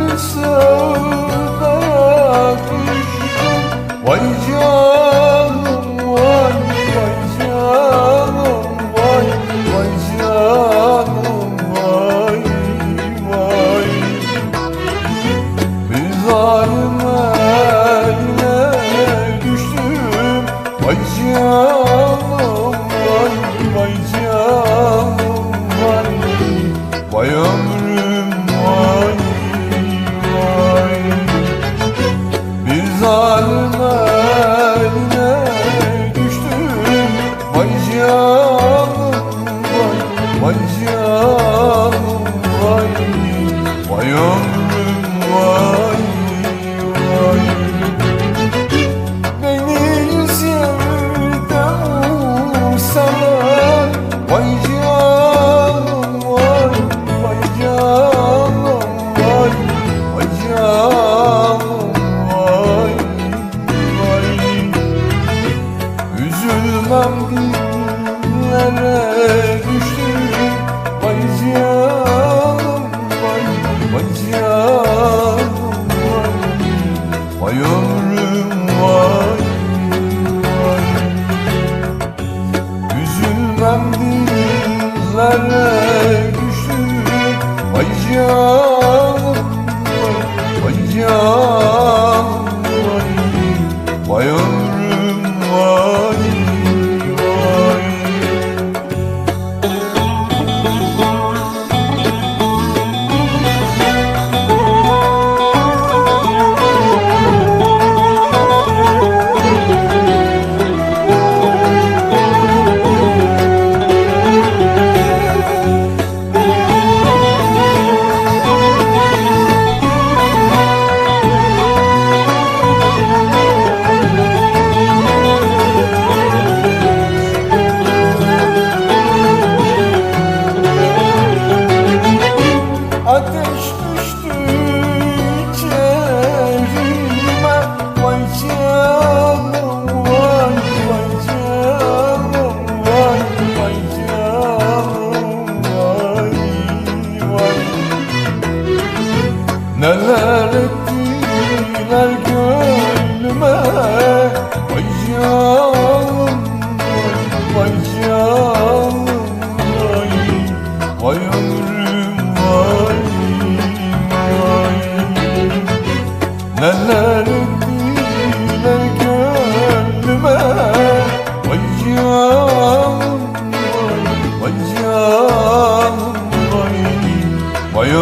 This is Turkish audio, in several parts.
Bir sevdaya düştüm Vay canım Vay Neler ettiler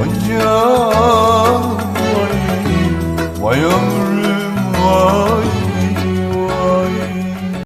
Vay ya vay Vay ömrüm